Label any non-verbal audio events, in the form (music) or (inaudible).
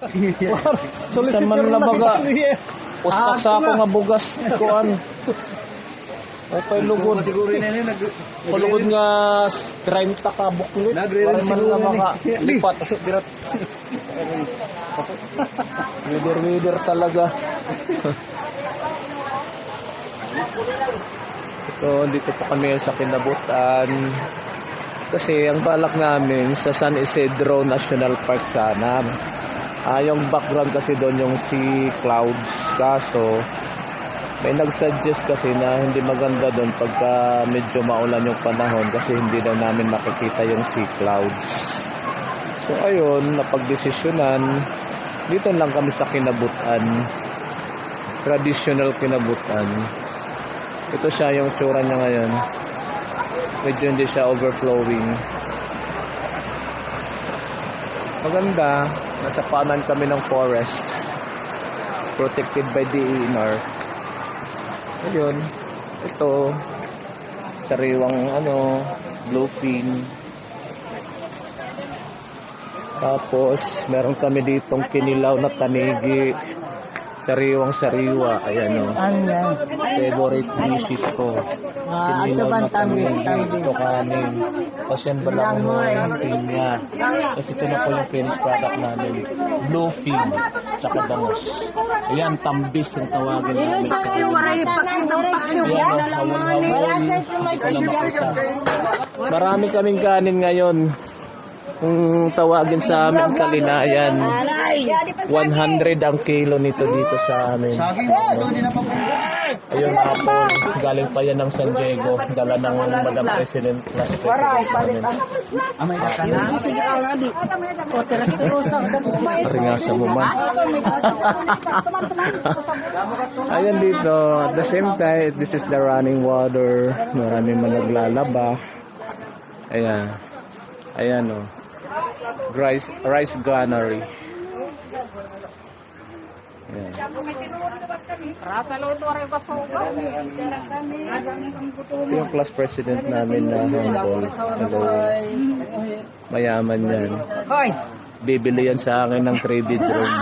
(laughs) Sa man na baga, ustak sa ako nga bugas, kuan. Okay, lugod. Siguro yun. Palugod nga 30 ka buklit. Nagre-reel Para man na maka (laughs) lipat. Pasok, birat. Wider-wider talaga. Ito, dito po kami sa kinabutan. Kasi ang balak namin sa San Isidro National Park sana. Ah, yung background kasi doon yung sea clouds. Kaso, may nag-suggest kasi na hindi maganda doon pagka medyo maulan yung panahon kasi hindi daw namin makikita yung sea clouds. So ayun, napagdesisyonan, dito lang kami sa kinabutan. Traditional kinabutan. Ito siya yung tsura niya ngayon. Medyo hindi siya overflowing. Maganda. Nasa paanan kami ng forest. Protected by DENR. Ayun. Ito. Sariwang ano, bluefin. Tapos, meron kami ditong kinilaw na tanigi. Sariwang sariwa. Ayan o. Ano yan? Favorite dishes ko. Ah, Kinilaw ito na kanin. Tapos yan ba lang mo yung pinya. Tapos ito na po yung finished product namin. Bluefin. Tsaka bangus. Ayan, tambis yung tawagin namin. sa Paksiw, waray, paksiw, paksiw. Ayan o, hawal-hawal. Ito na makita. Marami kaming kanin ngayon. Kung tawagin sa amin kalinayan, 100 ang kilo nito dito sa amin. Ayun hapon, galing pa yan ng San Diego, dala ng Madam President Class President ka na. Paringasa mo man. Ayan dito, at the same time, this is the running water. Marami man naglalaba. Ayan. Ayan o. Rice, rice granary. Ayan. Ito yung class president namin na humble. Hello. Mayaman yan. Hoy! Bibili yan sa akin ng 3 bedroom.